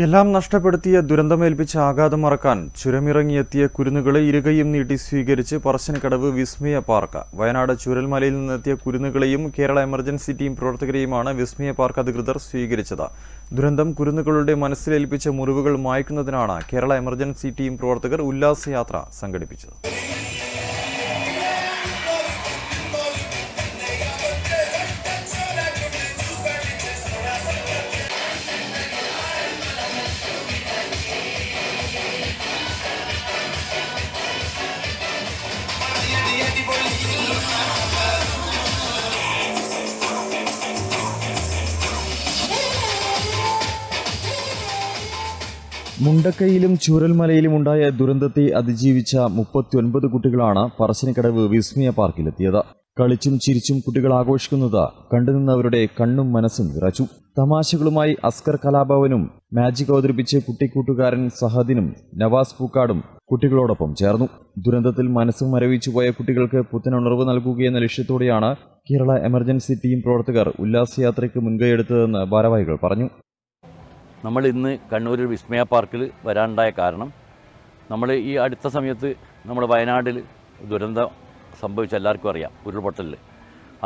എല്ലാം നഷ്ടപ്പെടുത്തിയ ദുരന്തമേൽപ്പിച്ച ആഘാതം മറക്കാൻ ചുരമിറങ്ങിയെത്തിയ കുരുന്നുകളെ ഇരുകയും നീട്ടി സ്വീകരിച്ച് പറശ്ശിനിക്കടവ് വിസ്മയ പാർക്ക്. വയനാട് ചുരൽമലയിൽ നിന്നെത്തിയ കുരുന്നുകളെയും കേരള എമർജൻസി ടീം പ്രവർത്തകരെയുമാണ് വിസ്മയ പാർക്ക് അധികൃതർ സ്വീകരിച്ചത്. ദുരന്തം കുരുന്നുകളുടെ മനസ്സിലേൽപ്പിച്ച മുറിവുകൾ മായ്ക്കുന്നതിനാണ് കേരള എമർജൻസി ടീം പ്രവർത്തകർ ഉല്ലാസയാത്ര സംഘടിപ്പിച്ചത്. മുണ്ടക്കയിലും ചൂരൽമലയിലും ഉണ്ടായ ദുരന്തത്തെ അതിജീവിച്ച മുപ്പത്തിയൊൻപത് കുട്ടികളാണ് പറശ്ശിനിക്കടവ് വിസ്മയ പാർക്കിലെത്തിയത്. കളിച്ചും ചിരിച്ചും കുട്ടികൾ ആഘോഷിക്കുന്നത് കണ്ടുനിന്നവരുടെ കണ്ണും മനസ്സും വിറച്ചു തമാശകളുമായി അസ്കർ കലാഭവനും മാജിക് അവതരിപ്പിച്ച് കുട്ടിക്കൂട്ടുകാരൻ സഹദിനും നവാസ് പൂക്കാടും കുട്ടികളോടൊപ്പം ചേർന്നു. ദുരന്തത്തിൽ മനസ്സ് മരവിച്ചുപോയ കുട്ടികൾക്ക് പുത്തനുണർവ് നൽകുകയെന്ന ലക്ഷ്യത്തോടെയാണ് കേരള എമർജൻസി ടീം പ്രവർത്തകർ ഉല്ലാസയാത്രയ്ക്ക് മുൻകൈയെടുത്തതെന്ന് ഭാരവാഹികൾ പറഞ്ഞു. നമ്മൾ ഇന്ന് കണ്ണൂരിൽ വിസ്മയ പാർക്കിൽ വരാനുണ്ടായ കാരണം നമ്മൾ ഈ അടുത്ത സമയത്ത് നമ്മൾ വയനാട്ടിൽ ദുരന്തം സംഭവിച്ച എല്ലാവർക്കും അറിയാം ഉരുൾപൊട്ടലിൽ.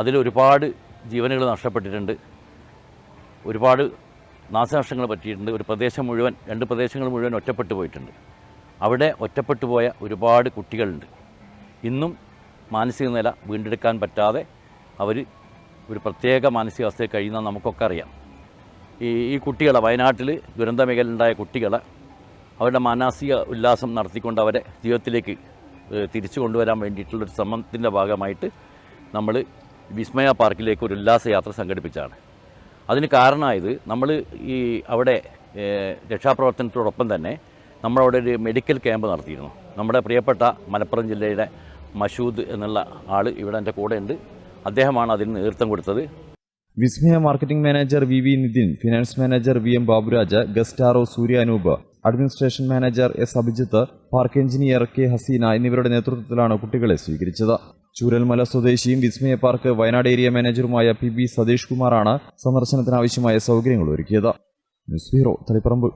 അതിൽ ഒരുപാട് ജീവനുകൾ നഷ്ടപ്പെട്ടിട്ടുണ്ട്. ഒരുപാട് നാശനഷ്ടങ്ങൾ പറ്റിയിട്ടുണ്ട്. ഒരു പ്രദേശം മുഴുവൻ രണ്ട് പ്രദേശങ്ങൾ മുഴുവൻ ഒറ്റപ്പെട്ടു പോയിട്ടുണ്ട്. അവിടെ ഒറ്റപ്പെട്ടു പോയ ഒരുപാട് കുട്ടികളുണ്ട്. ഇന്നും മാനസിക നില വീണ്ടെടുക്കാൻ പറ്റാതെ അവർ ഒരു പ്രത്യേക മാനസികാവസ്ഥയിൽ കഴിയുന്ന നമുക്കൊക്കെ അറിയാം. ഈ ഈ കുട്ടികളെ വയനാട്ടിൽ ദുരന്ത മേഖലയിലുണ്ടായ കുട്ടികളെ അവരുടെ മാനസിക ഉല്ലാസം നടത്തിക്കൊണ്ട് അവരെ ജീവിതത്തിലേക്ക് തിരിച്ചു കൊണ്ടുവരാൻ വേണ്ടിയിട്ടുള്ളൊരു ശ്രമത്തിന്റെ ഭാഗമായിട്ട് നമ്മൾ വിസ്മയ പാർക്കിലേക്ക് ഒരു ഉല്ലാസയാത്ര സംഘടിപ്പിച്ചതാണ്. അതിന് കാരണമായത് നമ്മൾ ഈ അവിടെ രക്ഷാപ്രവർത്തനത്തോടൊപ്പം തന്നെ നമ്മളവിടെ ഒരു മെഡിക്കൽ ക്യാമ്പ് നടത്തിയിരുന്നു. നമ്മുടെ പ്രിയപ്പെട്ട മലപ്പുറം ജില്ലയുടെ മഷൂദ് എന്നുള്ള ആൾ ഇവിടെ എന്റെ കൂടെ ഉണ്ട് അദ്ദേഹമാണ് അതിന് നേതൃത്വം കൊടുത്തത്. Vismaya marketing manager V V Nithin finance manager V M Baburaj guest R O Surya Anoop administration manager S Abhijith park engineer K Haseena എന്നിവരുടെ നേതൃത്വത്തിലാണ് കുട്ടികളെ സ്വീകരിച്ചത്. ചൂരൽമല സ്വദേശിയും വിസ്മയ പാർക്ക് വയനാട് ഏരിയ മാനേജറുമായ പി ബി സതീഷ് കുമാറാണ് സന്ദർശനത്തിനാവശ്യമായ സൗകര്യങ്ങൾ ഒരുക്കിയത്. News bureau Taliparamba.